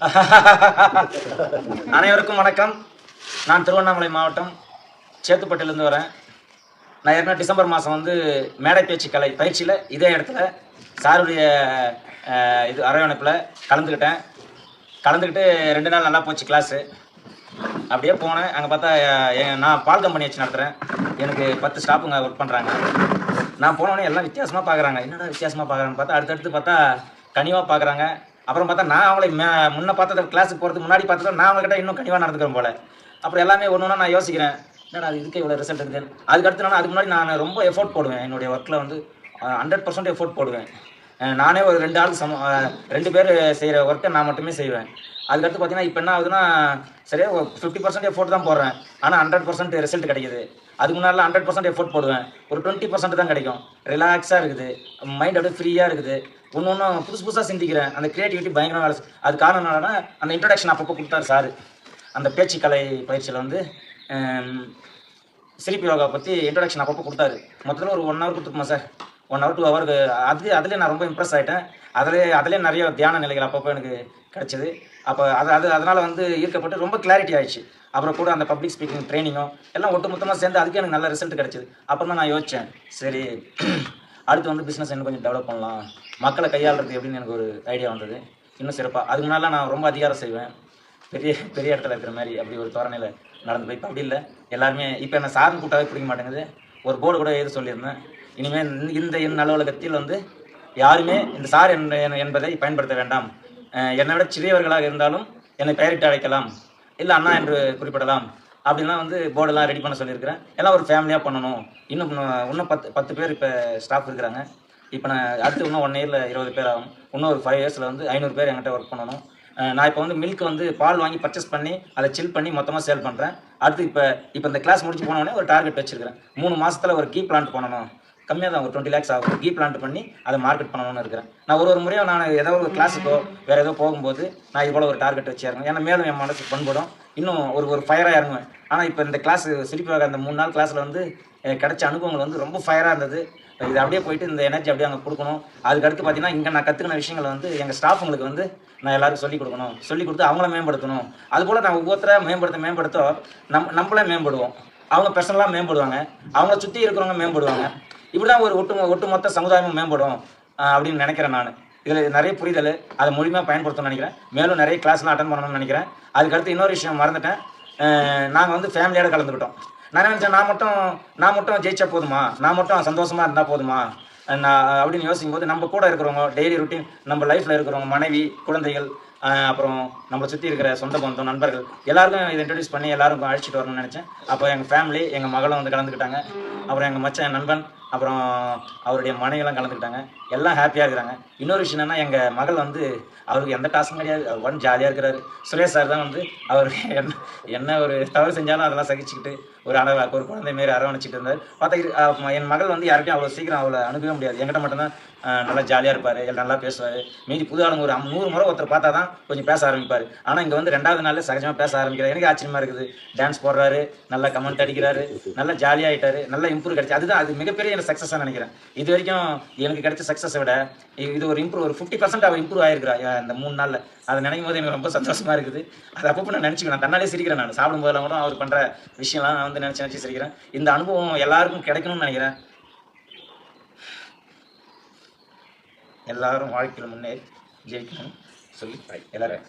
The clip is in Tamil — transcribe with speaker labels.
Speaker 1: அனைவருக்கும் வணக்கம். நான் திருவண்ணாமலை மாவட்டம் சேத்துப்பட்டிலேருந்து வரேன். நான் ஏற்கனவே டிசம்பர் மாதம் வந்து மேடை பேச்சு கலை பயிற்சியில் இதே இடத்துல சாருடைய இது அரவணைப்பில் கலந்துக்கிட்டேன். கலந்துக்கிட்டு ரெண்டு நாள் நல்லா போச்சு கிளாஸு அப்படியே போனேன். அங்கே பார்த்தா நான் பால் கம்பெனி வச்சு நடத்துகிறேன் எனக்கு பத்து ஸ்டாஃபுங்க ஒர்க் பண்ணுறாங்க நான் போனோடனே எல்லாம் வித்தியாசமாக பார்க்குறாங்க என்னடா வித்தியாசமாக பார்க்குறாங்க பார்த்தா அடுத்தடுத்து பார்த்தா கனிவாக பார்க்குறாங்க அப்புறம் பார்த்தா நான் அவங்களை மே முன்ன பார்த்தத கிளாஸுக்கு போகிறதுக்கு முன்னாடி பார்த்தத நான் அவங்ககிட்ட இன்னும் கனிவாக நடந்துக்கிறேன் போல. அப்புறம் எல்லாமே ஒன்று ஒன்றா நான் யோசிக்கிறேன். என்னடா அது இதுக்கு இவ்வளோ ரிசல்ட் இருக்குது அதுக்கடுத்து நான் அதுக்கு முன்னாடி நான் ரொம்ப எஃபோர்ட் போடுவேன். என்னுடைய ஒர்க்கில் வந்து ஹண்ட்ரட் பர்சன்ட் எஃபோர்ட் போடுவேன். நானே ஒரு ரெண்டு ஆளுக்கு சம ரெண்டு பேர் செய்கிற ஒர்க்கை நான் மட்டுமே செய்வேன். அதுக்கடுத்து பார்த்தீங்கன்னா இப்போ என்ன ஆகுதுன்னா சரியாக ஃபிஃப்டி பர்சன்ட் எஃபோர்ட் தான் போடுறேன். ஆனால் ஹண்ட்ரட் பர்சன்ட் ரிசல்ட் கிடைக்குது. அதுக்கு முன்னாடி ஹண்ட்ரட் பர்சன்ட் எஃபோர்ட் போடுவேன். ஒரு டுவெண்ட்டி பர்சன்ட் தான் கிடைக்கும். ரிலாக்ஸாக இருக்குது. மைண்ட் அப்படியே ஃப்ரீயாக இருக்குது. ஒன்று ஒன்றும் புதுசு புதுசாக சிந்திக்கிறேன். அந்த கிரியேட்டிவிட்டி பயங்கரமாக வேலை அது காரணம் என்னன்னா அந்த இன்ட்ரடக்ஷன் அப்பப்போ கொடுத்தாரு சார் அந்த பேச்சுக்கலை பயிற்சியில் வந்து சிரிப்பு யோகா பற்றி இன்ட்ரடக்ஷன் அப்பப்போ கொடுத்தாரு. மொத்தத்தில் ஒரு ஒன் ஹவர் கொடுத்துருக்குமா சார் ஒன் ஹவர் டூ ஹவருக்கு அது அதுலேயே நான் ரொம்ப இம்ப்ரெஸ் ஆகிட்டேன் அதிலே அதிலே நிறைய தியான நிலைகள் அப்பப்போ எனக்கு கிடச்சிது. அப்போ அது அது அதனால் வந்து ஈர்க்கப்பட்டு ரொம்ப கிளாரிட்டி ஆயிடுச்சு. அப்புறம் கூட அந்த பப்ளிக் ஸ்பீக்கிங் ட்ரைனிங்கும் எல்லாம் ஒட்டு மொத்தமாக சேர்ந்து அதுக்கு எனக்கு நல்ல ரிசல்ட் கிடச்சிது. அப்புறம் தான் நான் யோசித்தேன் சரி அடுத்து வந்து பிஸ்னஸ் இன்னும் கொஞ்சம் டெவலப் பண்ணலாம். மக்களை கையாளுறது எப்படின்னு எனக்கு ஒரு ஐடியா வந்தது. இன்னும் சிறப்பாக அதுக்கு முன்னால் நான் ரொம்ப அதிகாரம் செய்வேன். பெரிய பெரிய இடத்துல இருக்கிற மாதிரி அப்படி ஒரு தோரணையில் நடந்து போய். இப்போ அப்படி இல்லை. எல்லாருமே இப்போ என்ன சார்னு கூட்டாவே பிடிக்க மாட்டேங்குது. ஒரு போர்டு கூட எது சொல்லியிருந்தேன். இனிமேல் இந்த என் அலுவலகத்தில் வந்து யாருமே இந்த சார் என்பதை பயன்படுத்த வேண்டாம். என்னை விட சிறியவர்களாக இருந்தாலும் என்னை பெயரிட்டு அழைக்கலாம். இல்லை அண்ணா என்று குறிப்பிடலாம். அப்படின்லாம் வந்து போர்டெல்லாம் ரெடி பண்ண சொல்லியிருக்கிறேன். எல்லாம் ஒரு ஃபேமிலியாக பண்ணணும். இன்னும் இன்னும் பத்து பத்து பேர் இப்போ ஸ்டாஃப் இருக்கிறாங்க. இப்போ நான் அடுத்து இன்னும் ஒன் இயரில் இருபது பேர் ஆகும். இன்னும் ஒரு ஃபைவ் இயர்ஸில் வந்து ஐநூறு பேர் என்கிட்ட ஒர்க் பண்ணணும். நான் இப்போ வந்து மில்க் வந்து பால் வாங்கி பர்ச்சேஸ் பண்ணி அதை சில் பண்ணி மொத்தமாக சேல் பண்ணுறேன் அடுத்து இப்போ இப்போ இந்த கிளாஸ் முடிச்சு போனோடனே ஒரு டார்கெட் வச்சிருக்கிறேன். மூணு மாதத்தில் ஒரு கீ பிளான்ட் பண்ணணும். கம்மியாக தான் ஒரு டுவெண்ட்டி லேக்ஸ் ஆகும். கீ பிளான்ட் பண்ணி அதை மார்க்கெட் பண்ணணும்னு இருக்கிறேன். நான் ஒரு ஒரு முறையோ நான் ஏதோ ஒரு கிளாஸுக்கோ வேறு ஏதோ போகும்போது நான் இது போல் ஒரு டார்கெட் வச்சு இறங்குவேன். ஏன்னா மேலும் என் மனசு பண்படும். இன்னும் ஒரு ஒரு ஃபயராக இறங்குவேன். ஆனால் இப்போ இந்த கிளாஸ் சிரிப்பாக அந்த மூணு நாள் கிளாஸில் வந்து எனக்கு கிடைச்ச அனுபவங்கள் வந்து ரொம்ப ஃபயராக இருந்தது. இது அப்படியே போயிட்டு இந்த எனர்ஜி அப்படியே அங்கே கொடுக்கணும். அதுக்கு அடுத்து பார்த்தீங்கன்னா இங்கே நான் கற்றுக்கின விஷயங்களை வந்து எங்கள் ஸ்டாஃபுங்களுக்கு வந்து நான் எல்லாருக்கும் சொல்லிக் கொடுக்கணும். சொல்லிக் கொடுத்து அவங்கள மேம்படுத்தணும். அதுபோல் நான் ஒவ்வொருத்தரை மேம்படுத்த மேம்படுத்த நம் நம்மளே மேம்படுவோம். அவங்க பர்சனலாக மேம்படுவாங்க. அவங்கள சுற்றி இருக்கிறவங்க மேம்படுவாங்க. இப்படிதான் ஒரு ஒட்டு ஒட்டுமொத்த சமுதாயமும் மேம்படும் அப்படின்னு நினைக்கிறேன் நான். இதில் நிறைய புரிதல் அதை மூலியமாக பயன்படுத்தணும்னு நினைக்கிறேன். மேலும் நிறைய கிளாஸ்லாம் அட்டன் பண்ணணும்னு நினைக்கிறேன். அதுக்கடுத்து இன்னொரு விஷயம் மறந்துட்டேன். நாங்கள் வந்து ஃபேமிலியோடு கலந்துக்கிட்டோம். நான் நினச்சேன் நான் மட்டும் நான் மட்டும் ஜெயிச்சா போதுமா? நான் மட்டும் சந்தோஷமாக இருந்தால் போதுமா? நான் அப்படின்னு யோசிக்கும் போது நம்ம கூட இருக்கிறவங்க டெய்லி ருட்டீன் நம்ம லைஃப்பில் இருக்கிறவங்க மனைவி குழந்தைகள் அப்புறம் நம்மளை சுற்றி இருக்கிற சொந்த பந்தம் நண்பர்கள் எல்லாருக்கும் இதை இன்ட்ரடியூஸ் பண்ணி எல்லாருக்கும் அழைச்சிட்டு வரணும்னு நினச்சேன். அப்போ எங்கள் ஃபேமிலி எங்கள் மகளும் வந்து கலந்துக்கிட்டாங்க. அப்புறம் எங்கள் மச்சான் என் நண்பன் அப்புறம் அவருடைய மனைவிலாம் கலந்துக்கிட்டாங்க. எல்லாம் ஹாப்பியாக இருக்கிறாங்க. இன்னொரு விஷயம் என்னன்னா எங்கள் மகள் வந்து அவருக்கு எந்த டாஸ்க்கும் கிடையாது. ஒன் ஜாலியாக இருக்கிறாரு. சுரேஷ் சார் தான் வந்து அவர் என்ன என்ன ஒரு தவறு செஞ்சாலும் அதெல்லாம் சகிச்சுக்கிட்டு ஒரு அளவு ஒரு குழந்தை மாரி அரவணைச்சிட்டு இருந்தார். பார்த்தா என் மகள் வந்து யாருக்கும் அவ்வளோ சீக்கிரம் அவளை அனுப்பவே முடியாது. என்கிட்ட மட்டும்தான் நல்லா ஜாலியாக இருப்பார். எல்லாம் நல்லா பேசுவார். மீதி புது ஆளுங்க ஒரு நூறு முறை ஒருத்தர் பார்த்தா தான் கொஞ்சம் பேச ஆரம்பிப்பார். ஆனால் இங்கே வந்து ரெண்டாவது நாள் சகஜமாக பேச ஆரம்பிக்கிறார். எனக்கு ஆச்சரியமாக இருக்குது. டான்ஸ் போடுறாரு நல்லா கமெண்ட் அடிக்கிறாரு நல்லா ஜாலியாகிட்டார் நல்லா இம்ப்ரூவ் கிடைச்சி. அதுதான் அது மிகப்பெரிய எனக்கு சக்ஸஸ் நினைக்கிறேன். இது வரைக்கும் எனக்கு கிடைச்ச சக்ஸஸை விட இது ஒரு இம்ப்ரூவ் ஒரு ஃபிஃப்டி பர்சன்ட் அவள் இம்ப்ரூவ் ஆயிருக்கிறா அந்த மூணு நாளில். அதை நினைக்கும் போது எனக்கு ரொம்ப சந்தோஷமா இருக்குது. அது அப்பப்போ நான் நினச்சிக்கிறேன் நான் தன்னாலே சிரிக்கிறேன் நான். சாப்பிடும் போதெல்லாம் கூட அவர் பண்ணுற விஷயம்லாம் நான் வந்து நினச்சி நினச்சி சிரிக்கிறேன். இந்த அனுபவம் எல்லாருக்கும் கிடைக்கணும்னு நினைக்கிறேன். எல்லாரும் வாழ்க்கையில் முன்னேறி ஜெயிக்கணும் சொல்லி எல்லாரும்.